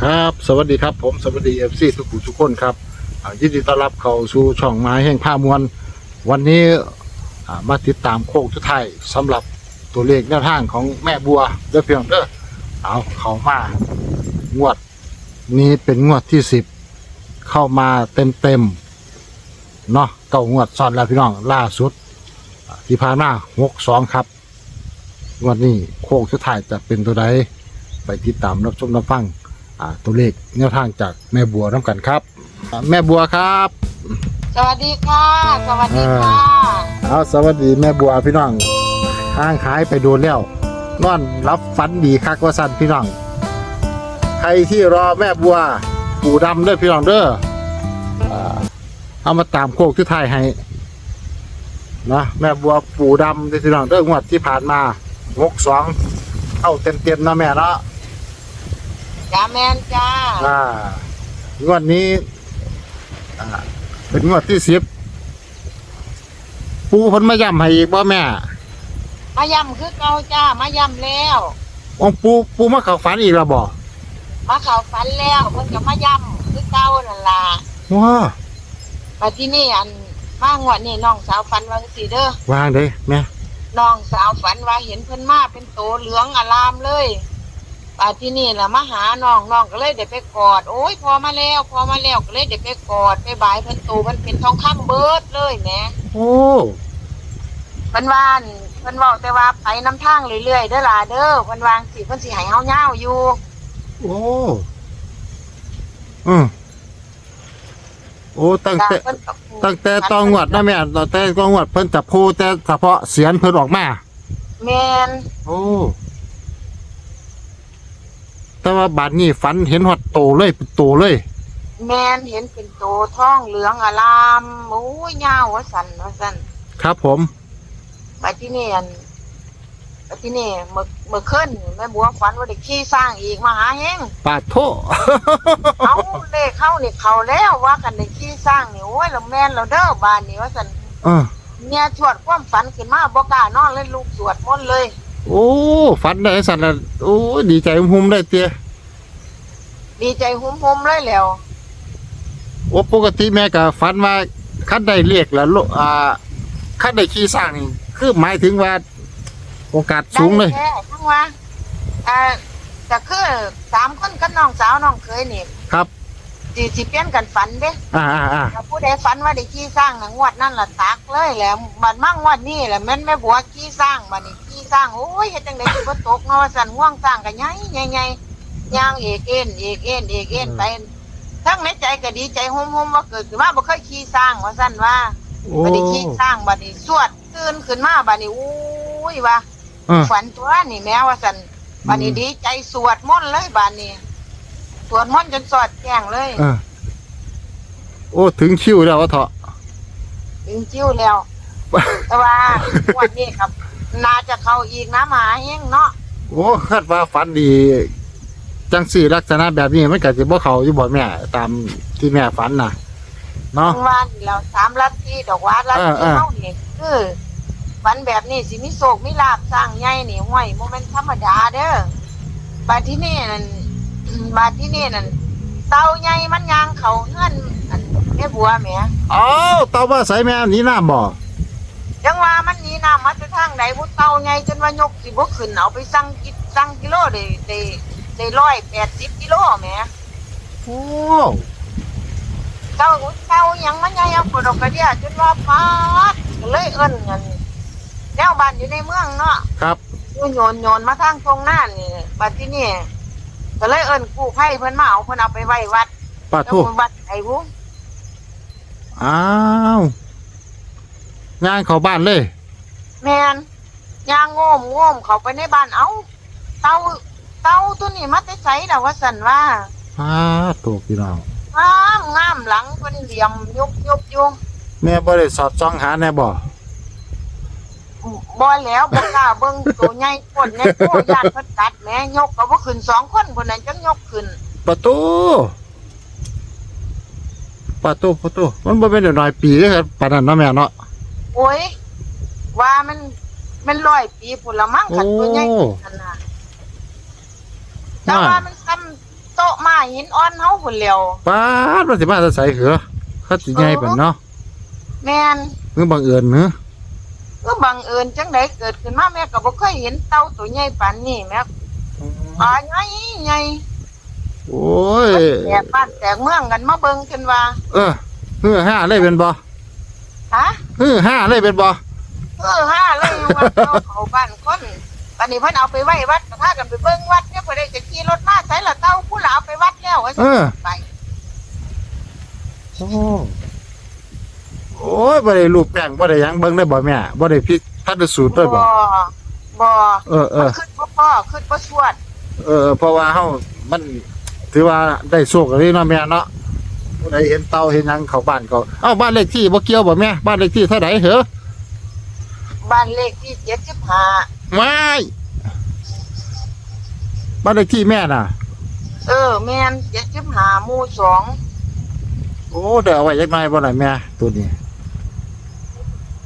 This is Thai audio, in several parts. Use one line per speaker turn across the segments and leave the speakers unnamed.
ครับ สวัสดีครับ ผมสวัสดีเอฟซีทุกผู้ทุกคนครับยินดีต้อนรับเข้าสู่ช่องไม้แห่งผ้ามวลวันนี้มาติดตามโค้งสุดท้ายสำหรับตัวเลขแนวทางของแม่บัวเด้อเพียงเด้อเอาเข้ามางวดนี้เป็นงวดที่สิบเข้ามาเต็มเต็มเนาะเก้างวดซ้อนแล้วพี่น้องล่าสุด ที่ผ่านมาหกสองครับงวดนี้โค้งสุดท้ายจะเป็นตัวใดไปติดตามรับชมรับฟัง ตัวเลขแนวทางจากแม่บัวน้ำกันครับอ่าแม่บัวครับ
สวัสดีค่ะ สวัสดีค่ะ
เอาสวัสดีแม่บัวพี่น้องห้างขายไปโดนแล้วนอนรับฝันดีคักว่าสั่นพี่น้องใครที่รอแม่บัวปู่ดำเด้อพี่น้องเด้ออ่าเอามาตามโคกที่ไทายให้นะแม่บัวปู่ดำเด้อพี่น้องเด้องวดที่ผ่านมาหกสองเข้าเต็มๆนะแม่เนาะ
จ้าแมนจ้า
อ่างวดนี้อ่าเป็นงวดที่สิบปูเพ้นมาย่ำให้อีกบ่แม่
มาย่ำคือเก่าจ้า มาย่ำแล้ว
องปูปูมาเข้าฝันอีกแล้วบ่
มาเข่าฝันแล้วเพิ่นก็มาย่ำคือเก่านั่นล่ะ
ว้า
มาที่นี่อันมางวดนี่น้องสาวฝันว่าสิเด้อ
วางเด้แม่
น้องสาวฝันว่าเห็นเพิ่นมาเป็นโตเหลืองอลามเลย มาที่นี่ล่ะมาหาน้องน้องก็เลยได้ไปกอดโอ้ยพอมาแล้ว พอมาแล้วก็เลยได้ไปกอดไปบายเพิ่นโตมันเป็นทองคำเบิดเลยแหม
โอ้
เพิ่นว่าอั่นเพิ่นเว้าแต่ว่าไปน้ำทางเรื่อยๆเด้อล่ะเด้อเพิ่นวาจั่งสิเพิ่นสิให้เฮาย่าวอยู่
โอ้อืมโอ้ตั้งแต่
เพิ่นก็
ตั้งแต่ตองวดนะแม่ตั้งแต่ตองวดเพิ่นจะพูดแต่เฉพาะเสียนเพิ่นออกมา
แม่น
โอ้ แต่ว่าบัดนี้ฝันเห็นหอดโตเลยเป็นโตเลย
แม่นเห็นเป็นโตท้องเหลืองอลามโอ้ยยาวว่าสั่นว่าสั่น
ครับผม
ไปที่นี่อันไปที่นี่เมื่อเมื่อคืนแม่บัวฝันว่าได้ขี่สร้างอีกมาหาเฮง
ปาดโท
เอาเลขเข้านี่เข้าแล้วว่ากันได้ขี่สร้างนี่โอ้ยแล้วแม่นแล้วเด้อบ้านนี่ว่าสั่น
เออ
เนี่ยชวดความฝันขึ้นมาบ่กล้านอนเลยลูกสวดมนต์เลย
โอ้ฝันได้สัตว์ละโอ้ดีใจหุ่มๆได้เตี้ย
ดีใจหุ่มๆเลยแล้ว
โอ้ปกติแม่ก็ฝันว่าคันได้เรียกแล้วโลอ่าคันได้ขี่สร้างนี่คือหมายถึงว่า โอกาสสูงเลย
ได้แท้ทั้งว่าอ่าก็คือสามคนกับน้องสาวน้องเคยนี่
ครับ
สิสิเปลี่ยนกันฝันเด้
อ่าอ่าอ่า
ถ้าผู้ใดฝันว่าได้ขี้สร้างนะงวดนั่นล่ะตักเลยแหละบัดมั่งงวดนี้แหละแม่นแม่บัวขี้สร้างบัดนี้ขี้สร้างโอ้ยเฮ็ดจังได๋สิบ่ตกเนาะว่าสั่นง่วงสร้างก็ใหญ่ใหญ่ๆย่างเอกเอ็นเอกเอ็นเอกเอ็นไปทั้งในใจก็ดีใจหุ่มๆว่าเกิดขึ้นมาบ่เคยขี้สร้างว่าสั่นว่า
โอ้
บัดนี้ขี้สร้างบัดนี้สวดตื่นขึ้นมาบัดนี้อู้ยว่า
เออ
ฝันตัวนี่แม่ว่าสันบันนี้ดีใจสวดมนต์เลยบานนี้ สวดมนต์จนสอดแจ้งเลย
เออโอ้ถึงคิวแล้ววะเถอะ
ถึงจิ้วแล้ว แต่ว่าวันนี้ครับ น่าจะเข้าอีกนะหมาเองเนาะ
โอ้คาดว่าฝันดี จังสี่ลักษณะแบบนี้มันก็สิบ่เข้าอยู่บ่แม่ ตามที่แม่ฝันน่ะ เนาะ
ทั้งวันเราสามลัทธิดอกว่าลัทธิ
เออเออ
เฮานี่คือฝันแบบนี้สิมีโศกมีลาบสร้างใหญ่นี่ห้วยโมเมนธรรมดาเด้อบาดที่นี่นั่น บาดที่นี่นั่นเต่าใหญ่มันยางเขาเงื่อนอันแม่บัวแหม
อ้าวเตาว่าใส่แม่หนี่น้ำบ่
จังว่ามันหนีน้ำมาจะทางไหนพุเต่าไงจนว่ายกสิบ่ขึ้นเอาไปสั่งกิสั่งกิโลได้ได้ได้ร้อยแปดสิบกิโลแหม
โอ้
เต่าเต่ายังมันใหญ่เอาปดอกกระเดียจนว่าพาดก็เลยเอิ้นเงินแนวบ้านอยู่ในเมืองเนาะ
ครับ
อยู่โยนโยนมาทางตรงหน้านี่บัดที่นี่ ก็เลยเอิ้นกู้ภัยเพิ่นมาเอาเพิ่นเอาไปไว้วัด
ปา
แล้ว
ทุ
เพิ่นวัดไอ้บุ
อ้าว งานเข้าบ้านเลย
แม่นยางโง่มโง่มเข้าไปในบ้านเอ้าเต่าเต่าตัวนี้มาแต่ไสล่ะว่าซั่นว่า
อ้าตัวพี่น้อง
งามงามหลังเพิ่นเหลี่ยมยุบยุบอยู่
แม่บ่ได้สอดจ้องหาแน่บ่
บ่แล้วบ่กล้าเบิ่งตัวใหญ่คนในโคยานเพิ่นกัดแหม่ยกก็บ่ขึ้นสองคนพุ่นนั้นจังยกขึ้น
ประตูประตูประตูมันบ่เป็นเดี๋ยวน้อยปีเด้อครับปานนั้นเนาะแม่เนาะ
โอ้ยว่ามันมันร้อยปีพุ่นละมั้งคันตัวใหญ่นั่นน่ะแต่ว่ามันซ้ำโต๊ะไม้หินอ่อนเฮาพุ่นแล้ว
ป้าดมันสิมาจะใส่เหรอเขาสิใหญ่ปานเนาะ
แม่น
คือบังเอิญเนอะ
ก็บังเอิญจังไดเกิดขึ้นมาแม่ก็บ่เคยเห็นเต่าตัวใหญ่ปานนี้แม่ปลาใหญ่ใหญ่
โอ้ย
แตกบ้านแตกเมืองกันมาเบิ่งกันว่า
เออเฮือห้าเลยเป็นบ่
ฮะ
เฮือห้าเลยเป็นบ่
เออห้าเลยว่าเอาเขาบ้านคนตอนนี้เพิ่นเอาไปไว้วัดก็พากันไปเบิ่งวัดเนี่ยเพิ่นได้จะขี่รถมาใส่ละเต่าผู้หลาเอาไปวัดแล้วว่า
เออ
ไป
โอ้โอ้ยบ่ได้รูปแป้งบ่ได้หยังเบิ่งได้บ่แม่บ่ได้พิทัศนสูตรด้วยบ่
บ่ บ่
เออเออ
ขึ้นบ่พ่อขึ้นบ่สวด
เออเพราะว่าเฮามันถือว่าได้โชคกันเลยเนาะแม่เนาะผู้ใดเห็นเต่าเห็นหยังเข้าบ้านก็เอ้าบ้านเลขที่บ่เกี่ยวบ่แม่บ้านเลขที่เท่าไหร่เหรอ
บ้านเลขที่75
ไม่บ้านเลขที่แม่น่ะ
เออ แม่น75หมู่สอง
โอ้เดี๋ยวเอาไว้ยักหน่อยบ่ล่ะแม่ตัวนี้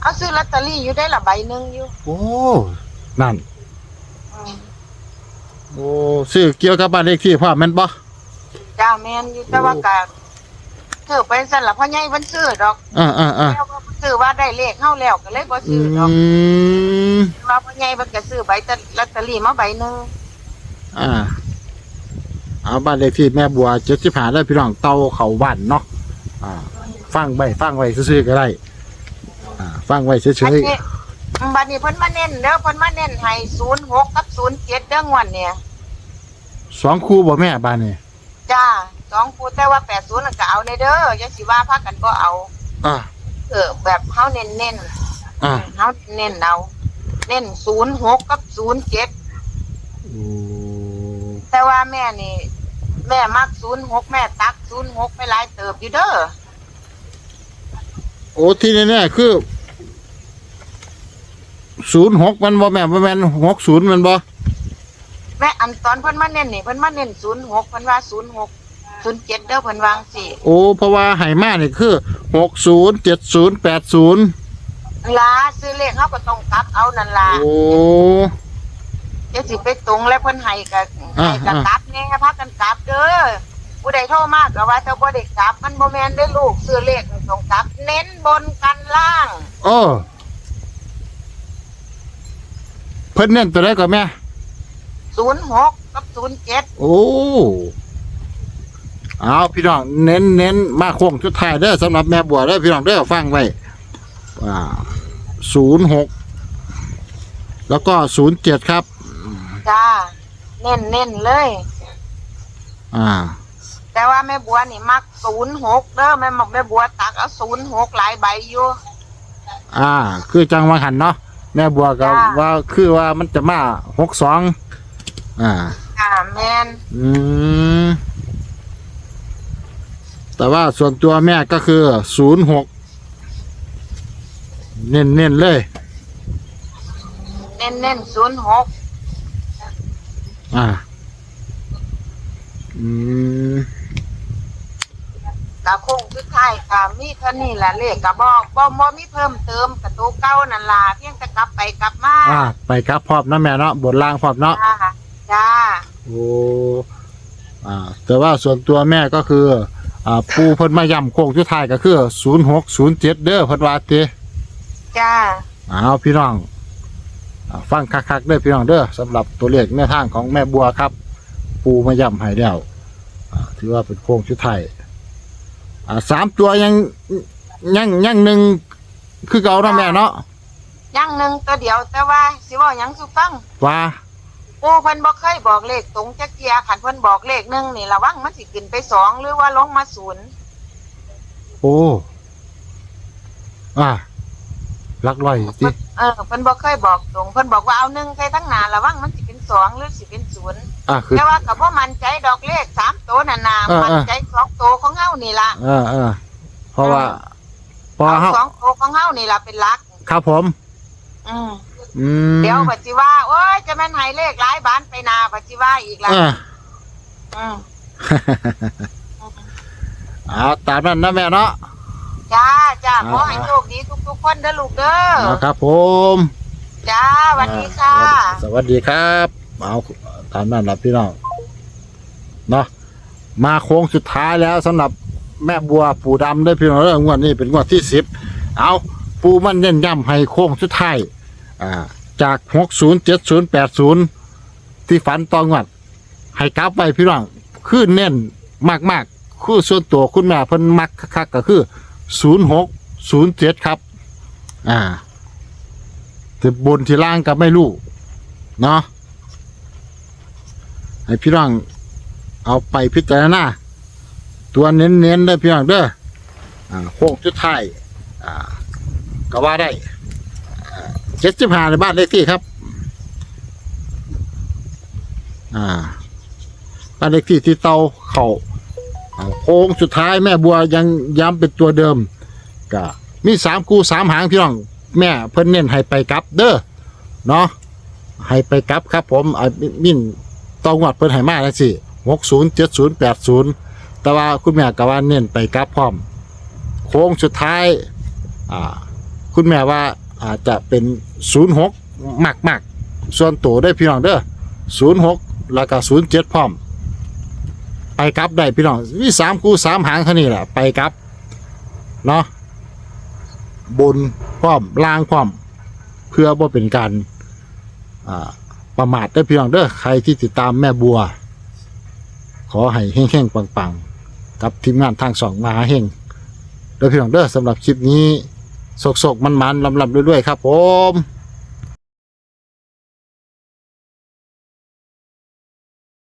เอาซื้อลอตเตอรี่อยู่ได้ละใบหนึงอยู่
โอ้ นั่น
อืม
โอ้ซื้อเกี่ยวกับบ้านเลขที่พ่อแม่นบ่
จ้าแม่นอยู่แต่ว่าก็ซื้อไปสั่นล่ะพ่อใหญ่เพิ่นซื้อดอก
อ่าอ่าอ่า
แล้วก็ซื้อว่าได้เลขเฮาแล้วก็เลยบ่
อื
ซื้อดอก
ม
ว่าพ่อใหญ่เพิ่นก็ซื้อใบตะลอตเตอรี่มาใบหนึง
อ่า เอาบ้านเลขที่แม่บัวเจ็ดสิบห้าได้พี่น้องเตาเขาบ้านเนาะอ่า ฟังไว้ฟังไว้ซื่อๆก็ได้อ่า ฟังไว้เฉ
อัน
ย
นี้บัดนี้เพิ่นมาเน้นเด้อเพิ่นมาเน้นให้06กับ07เด้องวดเนี่ย
ๆสองคู่บ่แม่บ้านนี่
จ้าสองคู่แต่ว่า80น่ะก็เอาในเด้ออย่าสิว่าพากันบ่เอา
อ่า
เออแบบเฮาเน้นๆ
อ่า
เฮาเน้นเอาเน้น06กับ07
โอ้
แต่ว่าแม่นี่ แม่มัก06แม่ตัก06ไปหลายเติบอยู่เด้อ
โอ้ที่แน่ๆคือ ศูนย์หกมันบ่แม่บ่แม่นหกศูนย์มันบ่
แม่อันตอนเพิ่นมาเน้นนี่เพิ่นมาเน้น06เพิ่นว่า06 07เด้อเพิ่นวาจั่งสิ
โอ้เพราะว่าไหมานี่คือหกศูนย์เจ็ดศูนย์แปดศูนย์
ลาซื้อเลขเฮาก็ต้องกลับเอานั่นล่ะ
โอ้
อย่าสิไปตรงแล้วเพิ่นให้ก็
อ่า
ให้ก็
อ่า
กลับแน่พากันกลับเด้อผู้ใดโทรมาก็ว่าเจ้าบ่ได้กลับ มันบ่แม่นเด้อลูกซื้อเลขต้องกลับ เน้นบนกันล่าง
โอ้ เพิ่นเน้นตัวใดก่อนแม่
06กับ07
โอ้เอาพี่น้องเน้นเน้นมาโค้งชุดท้ายเด้อสำหรับแม่บัวเด้อพี่น้องเด้อฟังไว้อ่าศูนย์หกแล้วก็ศูนย์เจ็ดครับ
จ้า เน้นเน้นๆเลย
อ่า
แต่ว่าแม่บัวนี่มัก06เด้อแม่บอกแม่บัวตักเอา06หลายใบอยู่
อ่า คือจังหวะหันเนาะ แม่บัวก็
จ้า
ว่าคือว่ามันจะมาหกสองอ่า
อ่าแม่น
อืม แต่ว่าส่วนตัวแม่ก็คือศูนย์หกเน้นเน้นๆเลย
เน้นเน้นศูนย์หก
อ่า อืม
กับโค้งสุดท้ายกับมีเท่านี้แหละเลขกับบอกบ่บ่มีเพิ่มเติมกับตัวเก้านั่นล่ะเพียงแต่กลับไปกลับมา
อ่าไปกับพร้อมนะแม่เนาะบนล่างพร้อมเนาะ
จ้าจ้า
โอ้อ่าแต่ว่าส่วนตัวแม่ก็คืออ่าปูเพิ่นมาย้ำโค้งสุดท้ายก็คือศูนย์หกศูนย์เจ็ดเด้อเพิ่นว่าเต
จ้า
เอาพี่น้องอ่าฟังคักๆเด้อพี่น้องเด้อสำหรับตัวเลขแนวทางของแม่บัวครับ ปูมาย้ำให้แล้วอ่าถือว่าเป็นโค้งสุดท้าย อ่าสามตัวยังยังยังหนึ่งคือเก่าเนาะแม่เนาะ
ยังหนึ่งตัวเดียวแต่ว่าสิเว่าหยังสุฟัง
ว่า
ปูเพิ่นบ่เคยบอกเลขตรงจักเกียขันเพิ่นบอกเลขหนึ่งนี่ระวังมันสิขึ้นไปสองหรือว่าลงมาศูนย์
โอ้อ่าลักลอยสิ
เออเพิ่นบ่เคยบอกตรงเพิ่นบอกว่าเอาหนึ่งใส่ทั้งหน้าระวังมันสิเป็นสองหรือสิเป็นศูนย์
อ่าคือ
แต่ว่าก็บ่มั่นใจดอกเลขสามตัวนั่นน่ะ
เออเออ
มั่นใจสองตัวของเฮานี่ล่ะ
เออเออเพราะว่าเพราะ
เอา
เฮา
สองตัวของเฮานี่ล่ะเป็นหลัก
ครับผม
อืม
อืม
เดี๋ยวปัจจิว่าโอ้ยจะแม่นให้เลขหลายบ้านไปนาปัจจิว่าอีกล่ะ
เออ
อืม
เอาตามนั้นนะแม่เนาะ
จ้าจ้า
อ่า
ขอให้โชคดีทุกๆคนเด้อลูกเด้อ
เอาครับผม
จ้าสวัสดีค่ะ
สวัสดีครับ เอา ตามนั้นละพี่น้องเนาะมาโค้งสุดท้ายแล้วสำหรับแม่บัวปูดำได้พี่น้องเรื่องงวดนี้เป็นงวดที่สิบเอาปูมันเน้นย้ำให้โค้งสุดท้ายอ่าจากหกศูนย์เจ็ดศูนย์แปดศูนย์ที่ฝันตองวด ให้กลับไปพี่น้องคือเน้นมากๆ คือส่วนตัวคุณแม่เพิ่นมักคักก็คือศูนย์หกศูนย์เจ็ดครับ อ่าแต่บนที่ล่างก็ไม่รู้ เนาะ ให้พี่น้องเอาไปพิจารณาตัวเน้นๆได้พี่น้องเด้อโค้งจุดท้ายก็ว่าได้เจ็ดสิบห้าในบ้านเลขที่ครับ อ่า บ้านเลขที่ที่เตาเขา่าโค้งสุดท้ายแม่บัวยังย้ำเป็นตัวเดิมก็มีสามคู่สามหางพี่น้อง แม่เพิ่นเน้นให้ไปกลับ เด้อเนาะให้ไปกลับครับ ผมอ่ามิ่น ตองวัดเพิ่นให้มาแล้วสิหกศูนย์เจ็ดศูนย์แปดศูนย์แต่ว่าคุณแม่ก็ว่าเน้นไปกับพร้อม โค้งสุดท้ายอ่าคุณแม่ว่าอาจจะเป็นศูนย์หกมากมากๆส่วนตัวได้พี่น้องเด้อศูนย์หกแล้วก็ศูนย์เจ็ดพร้อม ไปกับได้พี่น้องมีสามคู่สามหางเท่านี้แหละไปกับเนาะบนพร้อมล่างพร้อม เพื่อว่าเป็นการอ่า ประมาทได้เพี่น้องเด้อใครที่ติดตามแม่บัว ขอให้แห้งๆปังๆ กับทีมงานทางสองมาแห้งเด้อพี่น้องเด้อสำหรับคลิปนี้โศกๆมันๆลำๆด้วยๆครับผม